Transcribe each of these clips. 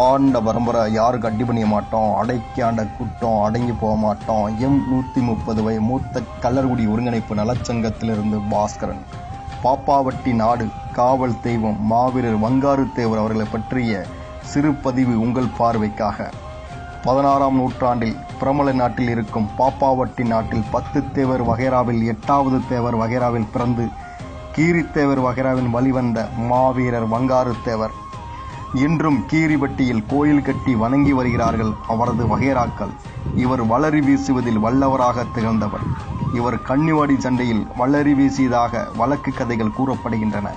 ஆண்ட பரம்பரை யாருக்கு அடி பண்ணிய மாட்டோம் அடைக்கி ஆண்ட கூட்டம் அடங்கி போக மாட்டோம். எம் நூற்றி முப்பது வை மூத்த கல்லர்குடி ஒருங்கிணைப்பு நலச்சங்கத்திலிருந்து பாஸ்கரன். பாப்பாவட்டி நாடு காவல் தெய்வம் மாவீரர் வங்காறு தேவர் அவர்களை பற்றிய சிறு பதிவு உங்கள் பார்வைக்காக. பதினாறாம் நூற்றாண்டில் பிரமல நாட்டில் இருக்கும் பாப்பாவட்டி நாட்டில் பத்து தேவர் வகைராவில் எட்டாவது தேவர் வகைராவில் பிறந்து கீரித்தேவர் வகைராவின் வழிவந்த மாவீரர் வங்காரு தேவர். இன்றும் கீரிபட்டியில் கோயில் கட்டி வணங்கி வருகிறார்கள் அவரது வகைராக்கள் இவர் வளரி வீசுவதில் வல்லவராக திகழ்ந்தவர். இவர் கன்னிவாடி சண்டையில் வளரி வீசியதாக வழக்கு கதைகள் கூறப்படுகின்றன.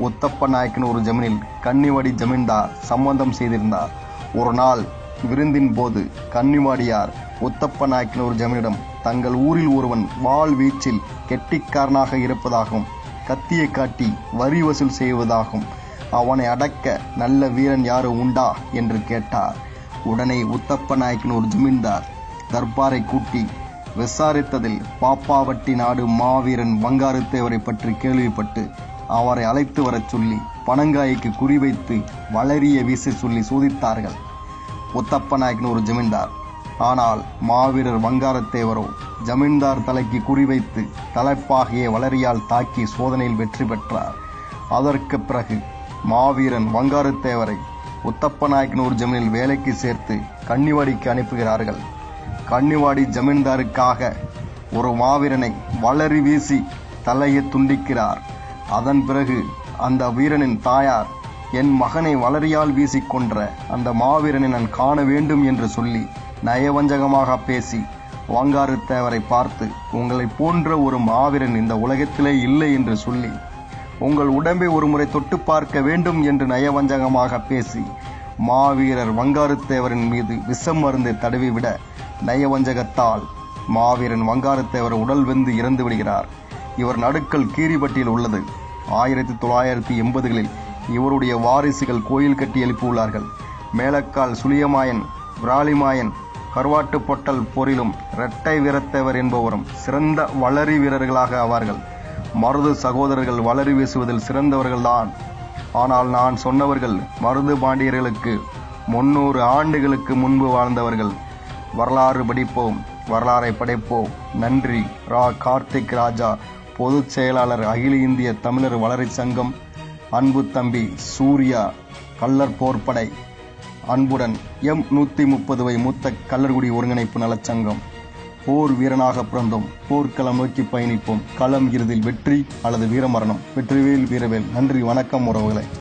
ஒத்தப்ப நாயக்கன் ஒரு ஜமீனில் கன்னிவாடி ஜமீன்தார் சம்பந்தம் செய்திருந்தார். ஒரு நாள் விருந்தின் போது கன்னிவாடியார் ஒத்தப்ப நாயக்கன் ஒரு ஜமீனிடம் தங்கள் ஊரில் ஒருவன் வாள் வீச்சில் கெட்டிக்காரனாக இருப்பதாகவும் கத்தியை காட்டி வரி வசூல் செய்வதாகவும் அவனை அடக்க நல்ல வீரன் யாரும் உண்டா என்று கேட்டார். உடனே உத்தப்ப நாயக்கன் ஒரு ஜமீன்தார் தர்பாரை கூட்டி விசாரித்ததில் பாப்பாவட்டி நாடு மாவீரன் வங்காரத்தேவரை பற்றி கேள்விப்பட்டு அவரை அழைத்து வரச் சொல்லி பனங்காய்க்கு குறிவைத்து வளரிய வீச சொல்லி சோதித்தார்கள். உத்தப்ப நாயக்கன் ஒரு ஜமீன்தார். ஆனால் மாவீரர் வங்காரத்தேவரோ ஜமீன்தார் தலைக்கு குறிவைத்து தலைப்பாகிய வளரியால் தாக்கி சோதனையில் வெற்றி பெற்றார். அதற்கு பிறகு மாவீரன் வங்காரத்தேவரை உத்தப்ப நாயக்கனூர் ஜமீனில் வேலைக்கு சேர்த்து கன்னிவாடிக்கு அனுப்புகிறார்கள். கன்னிவாடி ஜமீன்தாருக்காக ஒரு மாவீரனை வளரி வீசி தலையை துண்டிக்கிறார். அதன் பிறகு அந்த வீரனின் தாயார் என் மகனை வளரியால் வீசிக் கொன்ற அந்த மாவீரனை நான் காண வேண்டும் என்று சொல்லி நயவஞ்சகமாக பேசி வாங்காரு தேவரை பார்த்து உங்களை போன்ற ஒரு மாவீரன் இந்த உலகத்திலே இல்லை என்று சொல்லி உங்கள் உடம்பை ஒருமுறை தொட்டு பார்க்க வேண்டும் என்று நயவஞ்சகமாக பேசி மாவீரர் வங்காருத்தேவரின் மீது விஷம் மருந்தை தடவிவிட நயவஞ்சகத்தால் மாவீரன் வங்காரத்தேவர் உடல் வெந்து இறந்து விடுகிறார். இவர் நடுக்கல் கீரிப்பட்டியில் உள்ளது. ஆயிரத்தி தொள்ளாயிரத்தி எண்பதுகளில் இவருடைய வாரிசுகள் கோயில் கட்டி எழுப்பியுள்ளார்கள். மேலக்கால் சுளியமாயன் விராலிமாயன் கருவாட்டுப்பொட்டல் போரிலும் இரட்டை வீரத்தேவர் என்பவரும் சிறந்த வளரி வீரர்களாக ஆவார்கள். மருது சகோதரர்கள் வளரி வீசுவதில் சிறந்தவர்கள்தான். ஆனால் நான் சொன்னவர்கள் மருது பாண்டியர்களுக்கு முன்னூறு ஆண்டுகளுக்கு முன்பு வாழ்ந்தவர்கள். வரலாறு படிப்போம் வரலாறை படைப்போம். நன்றி. ரா. கார்த்திக் ராஜா பொதுச் செயலாளர் அகில இந்திய தமிழர் வளரி சங்கம். அன்பு தம்பி சூர்யா கல்லர் போர்ப்படை அன்புடன் எம் நூத்தி முப்பது வை மூத்த கல்லர்குடி ஒருங்கிணைப்பு நலச்சங்கம். போர் வீரனாக பிறந்தோம். போர்க்களம் நோக்கி பயணிப்போம். களம் இறுதியில் வெற்றி அல்லது வீரமரணம். வெற்றிவேல் வீரவேல். நன்றி வணக்கம் உறவுகளை.